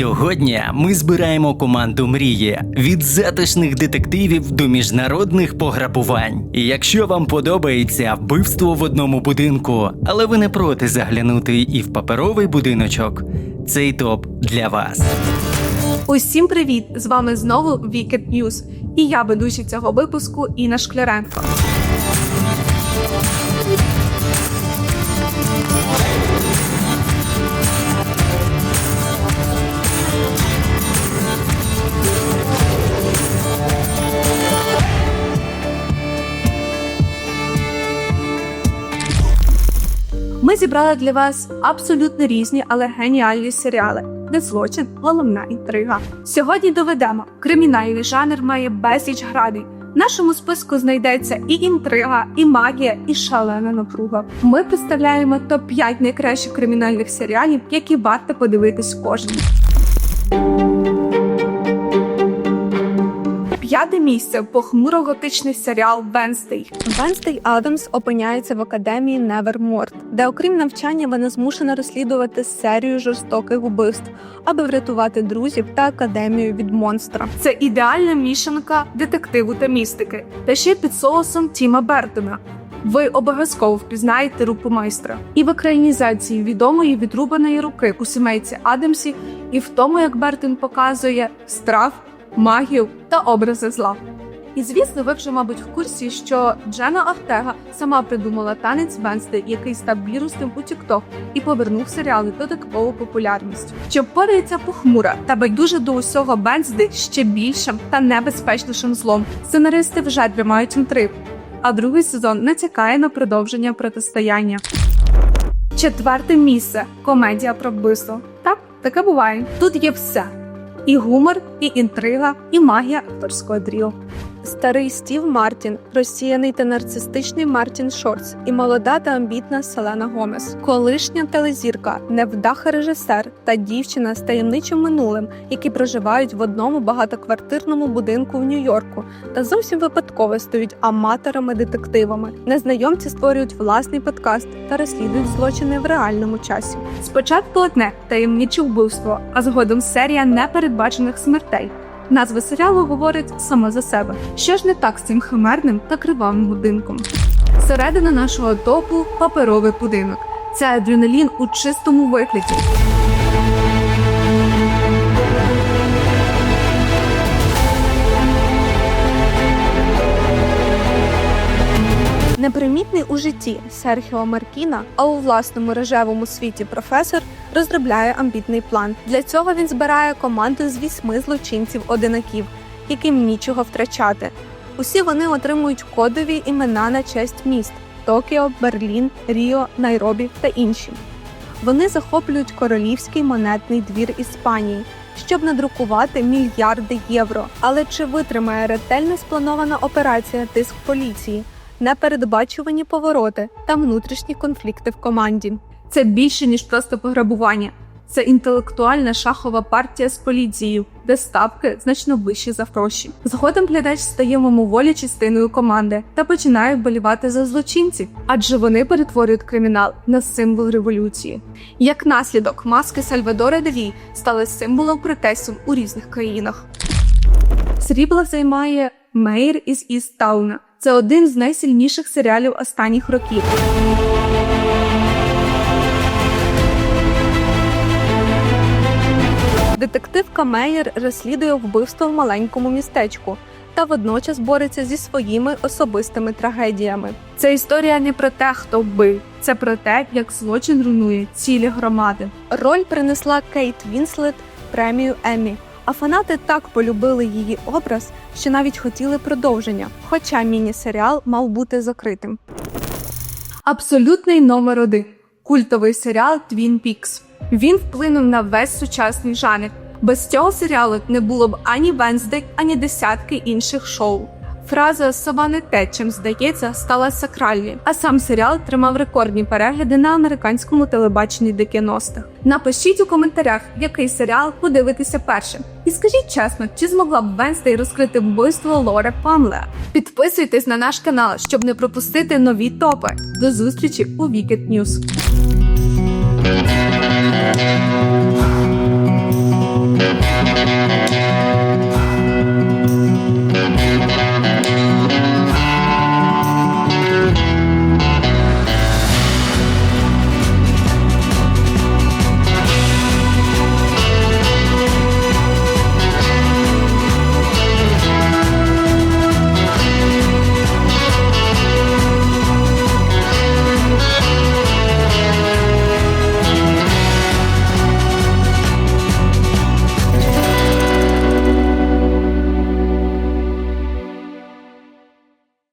Сьогодні ми збираємо команду мрії від затишних детективів до міжнародних пограбувань. І якщо вам подобається вбивство в одному будинку, але ви не проти заглянути і в паперовий будиночок, цей топ для вас. Усім привіт! З вами знову Wicked News. І я ведучий цього випуску Інна Шкляренко. Ми зібрали для вас абсолютно різні, але геніальні серіали, де злочин головна інтрига. Сьогодні доведемо, кримінальний жанр має безліч градій. В нашому списку знайдеться і інтрига, і магія, і шалена напруга. Ми представляємо топ 5 найкращих кримінальних серіалів, які варто подивитись кожен. П'яте місце похмуро-готичний серіал Венстей. Венстей Адамс опиняється в академії Неверморт, де, окрім навчання, вона змушена розслідувати серію жорстоких вбивств, аби врятувати друзів та академію від монстра. Це ідеальна мішанка детективу та містики, та ще під соусом Тіма Бертона. Ви обов'язково впізнаєте руку майстра і в екранізації відомої відрубаної руки у сімейці Адамсі, і в тому, як Бертон показує страх, магію та образи зла. І звісно, ви вже, мабуть, в курсі, що Джена Ортега сама придумала танець Венсти, який став вірусним у TikTok і повернув серіали до такову популярність. Що впорається похмура та байдуже до усього Венсди ще більшим та небезпечнішим злом. Сценаристи вже тримають інтриг, а другий сезон натякає на продовження протистояння. Четверте місце комедія про вбивство. Так, таке буває. Тут є все: і гумор, і інтрига, і магія акторського дріо. Старий Стів Мартін, розсіяний та нарцистичний Мартін Шортс і молода та амбітна Селена Гомес, колишня телезірка, невдаха режисер та дівчина з таємничим минулим, які проживають в одному багатоквартирному будинку в Нью-Йорку та зовсім випадково стають аматорами-детективами. Незнайомці створюють власний подкаст та розслідують злочини в реальному часі. Спочатку одне таємниче вбивство, а згодом серія непередбачених смертей. Назва серіалу говорить сама за себе. Що ж не так з цим химерним та кривавим будинком? Середина нашого топу паперовий будинок. Це адреналін у чистому вигляді. Непримітний у житті Серхіо Маркіна, а у власному рожевому світі професор розробляє амбітний план. Для цього він збирає команду з вісьми злочинців-одинаків, яким нічого втрачати. Усі вони отримують кодові імена на честь міст: Токіо, Берлін, Ріо, Найробі та інші. Вони захоплюють королівський монетний двір Іспанії, щоб надрукувати мільярди євро. Але чи витримає ретельно спланована операція тиск поліції? Непередбачувані повороти та внутрішні конфлікти в команді. Це більше ніж просто пограбування. Це інтелектуальна шахова партія з поліцією, де ставки значно вищі за гроші. Згодом глядач стає мимоволі частиною команди та починає вболівати за злочинців, адже вони перетворюють кримінал на символ революції. Як наслідок, маски Сальвадора Далі стали символом протестів у різних країнах. Срібло займає Мейр із Істауна. Це один з найсильніших серіалів останніх років. Детективка Мейер розслідує вбивство в маленькому містечку та водночас бореться зі своїми особистими трагедіями. Це історія не про те, хто вбив, це про те, як злочин руйнує цілі громади. Роль принесла Кейт Вінслет премію Еммі, а фанати так полюбили її образ, що навіть хотіли продовження, хоча міні-серіал мав бути закритим. Абсолютний номер один культовий серіал Twin Peaks. Він вплинув на весь сучасний жанр. Без цього серіалу не було б ані Венздей, ані десятки інших шоу. Фраза сова не те, чим здається, стала сакральною, а сам серіал тримав рекордні перегляди на американському телебаченні 90-х. Напишіть у коментарях, який серіал подивитися першим. І скажіть чесно, чи змогла б венсти Венстей розкрити вбивство Лоре Памле? Підписуйтесь на наш канал, щоб не пропустити нові топи. До зустрічі у Вікет Ньюс.